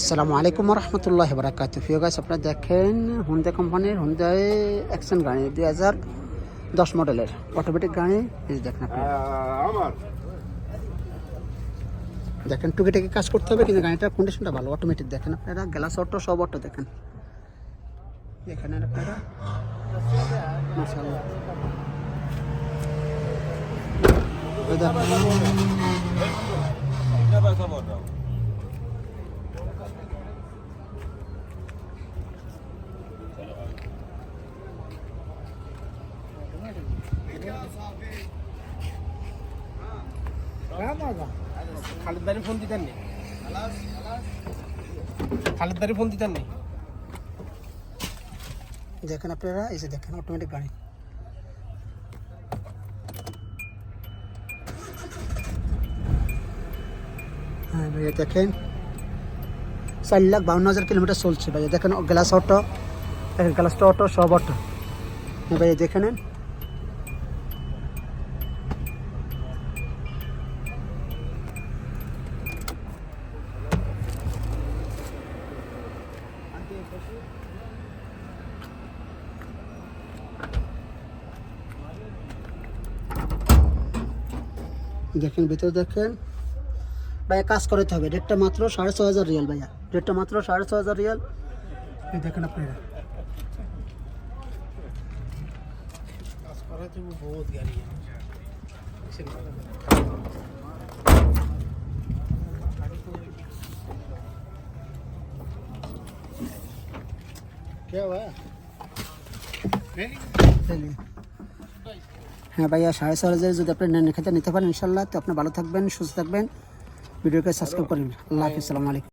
আসসালামু আলাইকুম রহমতুল্লাহ বারাকাতু ফিও গাছ আপনারা দেখেন হুন্ডা কোম্পানির হুন্ডাই অ্যাকশন গাড়ি দুই হাজার দশ মডেলের অটোমেটিক গাড়ি দেখেন আমার। দেখেন টুকিটাকি কাজ করতে হবে কিন্তু গাড়িটার কন্ডিশনটা ভালো অটোমেটিক দেখেন আপনারা গ্লাস অটো সব অটো দেখেন। এখানে আপনারা। মাশাআল্লাহ। খালিদ ফোন দিতেন নি? ফোন দেখেন আপনারা এসে দেখেন অটোমেটিক গাড়ি। হ্যাঁ ভাইয়া, দেখেন। চার লাখ বাউন্ন হাজার কিলোমিটার চলছে ভাইয়া। দেখেন গ্লাস অটো গ্লাসটা অটো সব অটো হ্যাঁ ভাইয়া, দেখে নেন। দেখেন, ভিতরে দেখেন। ভাইয়া, কাজ করতে হবে। রেটটা মাত্র সাড়ে ছ হাজার রিয়াল, ভাইয়া। রেটটা মাত্র সাড়ে ছ হাজার রিয়াল। এই দেখেন আপনারা। হ্যাঁ ভাইয়া সাড়ে ছয় হাজার যদি আপনি নেন খেতে নিতে পারেন ইনশাল্লাহ তো আপনি ভালো থাকবেন সুস্থ থাকবেন। ভিডিওকে সাবস্ক্রাইব করবেন আল্লাহ হাফিজ আলাইকুম।